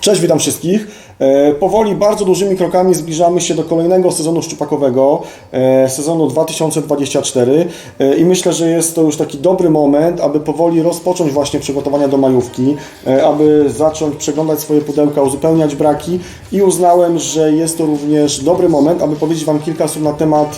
Cześć, witam wszystkich. E, Powoli, bardzo dużymi krokami zbliżamy się do kolejnego sezonu szczupakowego, e, sezonu 2024 E, i myślę, że jest to już taki dobry moment, aby powoli rozpocząć właśnie przygotowania do majówki, aby zacząć przeglądać swoje pudełka, uzupełniać braki. I uznałem, że jest to również dobry moment, aby powiedzieć Wam kilka słów na temat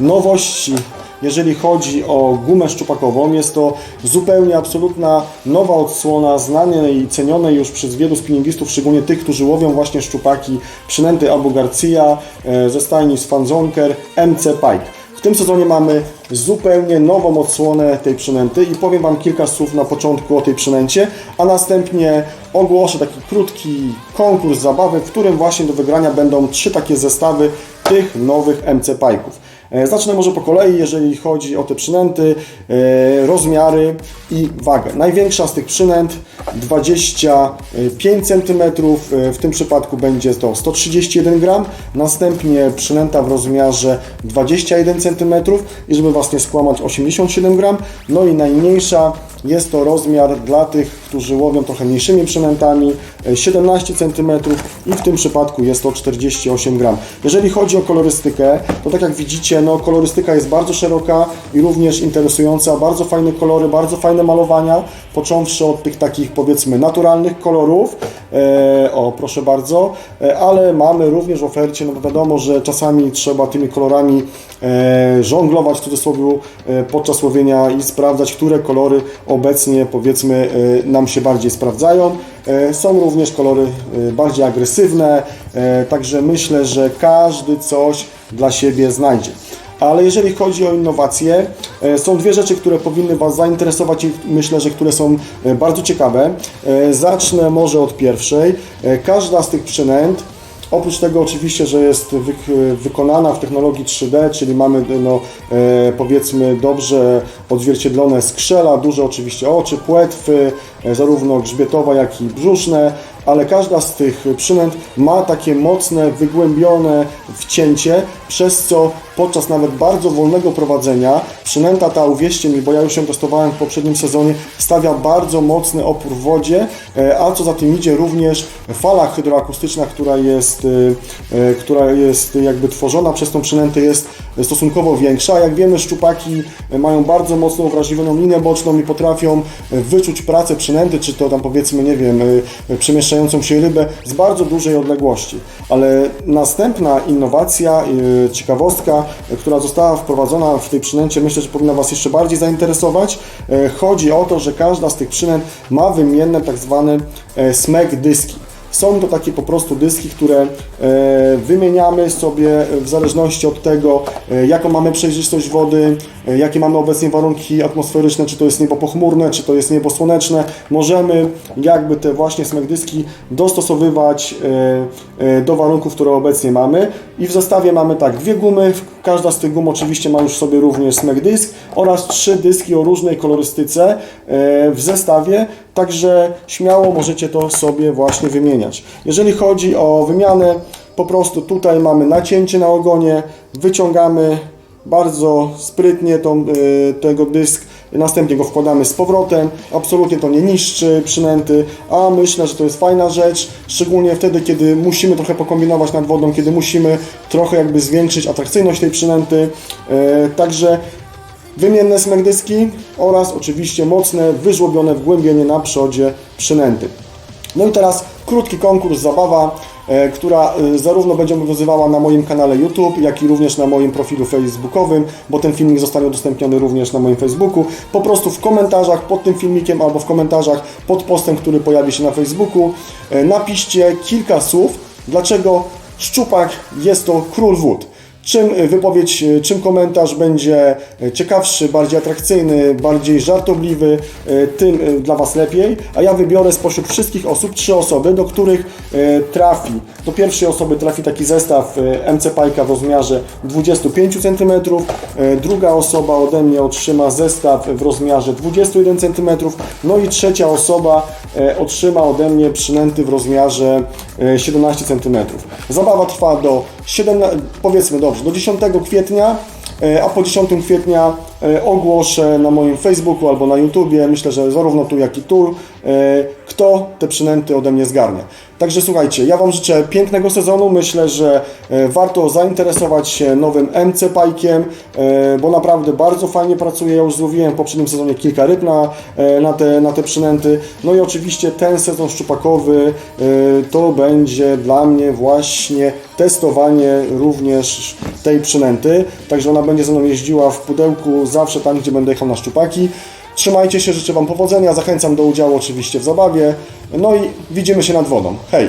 nowości jeżeli chodzi o gumę szczupakową, jest to zupełnie absolutna nowa odsłona znanej i cenionej już przez wielu spinningistów, szczególnie tych, którzy łowią właśnie szczupaki przynęty Abu Garcia e, ze stajni Sfanzonker MC Pike. W tym sezonie mamy zupełnie nową odsłonę tej przynęty i powiem Wam kilka słów na początku o tej przynęcie, a następnie ogłoszę taki krótki konkurs zabawy, w którym właśnie do wygrania będą trzy takie zestawy tych nowych MC Pike'ów. E, Zacznę może po kolei, jeżeli chodzi o te przynęty, e, rozmiary i wagę. Największa z tych przynęt 25 cm, e, w tym przypadku będzie to 131 gram, następnie przynęta w rozmiarze 21 cm i żeby Was nie skłamać 87 gram, no i najmniejsza jest to rozmiar dla tych, którzy łowią trochę mniejszymi przynętami, e, 17 cm i w tym przypadku jest to 48 gram. Jeżeli chodzi o kolorystykę, to tak jak widzicie, no kolorystyka jest bardzo szeroka i również interesująca, bardzo fajne kolory, bardzo fajne malowania, począwszy od tych takich powiedzmy naturalnych kolorów, e, o proszę bardzo, e, ale mamy również w ofercie, no bo wiadomo, że czasami trzeba tymi kolorami e, żonglować w cudzysłowie e, podczas łowienia i sprawdzać, które kolory obecnie powiedzmy e, nam się bardziej sprawdzają. E, Są również kolory e, bardziej agresywne, e, także myślę, że każdy coś dla siebie znajdzie. Ale jeżeli chodzi o innowacje, e, są dwie rzeczy, które powinny Was zainteresować i myślę, że które są e, bardzo ciekawe. E, Zacznę może od pierwszej. Każda z tych przynęt Oprócz tego oczywiście, że jest wyk- wykonana w technologii 3D, czyli mamy no, powiedzmy dobrze odzwierciedlone skrzela, duże oczywiście oczy, płetwy, zarówno grzbietowe, jak i brzuszne, ale każda z tych przynęt ma takie mocne, wygłębione wcięcie, przez co podczas nawet bardzo wolnego prowadzenia przynęta ta, uwierzcie mi, bo ja już ją testowałem w poprzednim sezonie, stawia bardzo mocny opór w wodzie, e, a co za tym idzie również fala hydroakustyczna, która jest, e, e, która jest jakby tworzona przez tą przynętę jest stosunkowo większa. Jak wiemy, szczupaki mają bardzo mocną wrażliwioną linię boczną i potrafią wyczuć pracę przynęty, czy to tam powiedzmy, nie wiem, przemieszczającą się rybę z bardzo dużej odległości. Ale następna innowacja, ciekawostka, która została wprowadzona w tej przynęcie, myślę, że powinna Was jeszcze bardziej zainteresować. E, Chodzi o to, że każda z tych przynęt ma wymienne tak zwane e, smek dyski. Są to takie po prostu dyski, które wymieniamy sobie w zależności od tego, e, jaką mamy przejrzystość wody, e, jakie mamy obecnie warunki atmosferyczne, czy to jest niebo pochmurne, czy to jest niebo słoneczne. Możemy jakby te właśnie smek dyski dostosowywać e, e, do warunków, które obecnie mamy. I w zestawie mamy tak, dwie gumy, każda z tych gum oczywiście ma już sobie również smek dysk oraz trzy dyski o różnej kolorystyce e, w zestawie, także śmiało możecie to sobie właśnie wymieniać. Jeżeli chodzi o wymianę, po prostu tutaj mamy nacięcie na ogonie, wyciągamy bardzo sprytnie tą, y, tego dysk, następnie go wkładamy z powrotem, absolutnie to nie niszczy przynęty, a myślę, że to jest fajna rzecz, szczególnie wtedy, kiedy musimy trochę pokombinować nad wodą, kiedy musimy trochę jakby zwiększyć atrakcyjność tej przynęty, Y, także wymienne smegdyski oraz oczywiście mocne, wyżłobione wgłębienie na przodzie przynęty. No i teraz krótki konkurs, zabawa, która e, zarówno będzie obowiązywała na moim kanale YouTube, jak i również na moim profilu facebookowym, bo ten filmik zostanie udostępniony również na moim Facebooku. Po prostu w komentarzach pod tym filmikiem albo w komentarzach pod postem, który pojawi się na Facebooku, e, napiszcie kilka słów, dlaczego szczupak jest to król wód. Czym wypowiedź, czym komentarz będzie ciekawszy, bardziej atrakcyjny, bardziej żartobliwy, tym dla Was lepiej. A ja wybiorę spośród wszystkich osób trzy osoby, do których trafi. Do pierwszej osoby trafi taki zestaw MC Pajka w rozmiarze 25 cm. Druga osoba ode mnie otrzyma zestaw w rozmiarze 21 cm. No i trzecia osoba otrzyma ode mnie przynęty w rozmiarze 17 cm. Zabawa trwa do 17, powiedzmy dobrze, do 10 kwietnia, e, a po 10 kwietnia e, ogłoszę na moim Facebooku albo na YouTubie, myślę, że zarówno tu, jak i tu, kto te przynęty ode mnie zgarnie. Także słuchajcie, ja Wam życzę pięknego sezonu. Myślę, że e, warto zainteresować się nowym MC Pajkiem, e, bo naprawdę bardzo fajnie pracuje. Ja już złowiłem w poprzednim sezonie kilka ryb na, e, na, te, na te przynęty. No i oczywiście ten sezon szczupakowy e, to będzie dla mnie właśnie testowanie również tej przynęty. Także ona będzie ze mną jeździła w pudełku zawsze tam, gdzie będę jechał na szczupaki. Trzymajcie się, życzę Wam powodzenia, zachęcam do udziału oczywiście w zabawie. No i widzimy się nad wodą. Hej!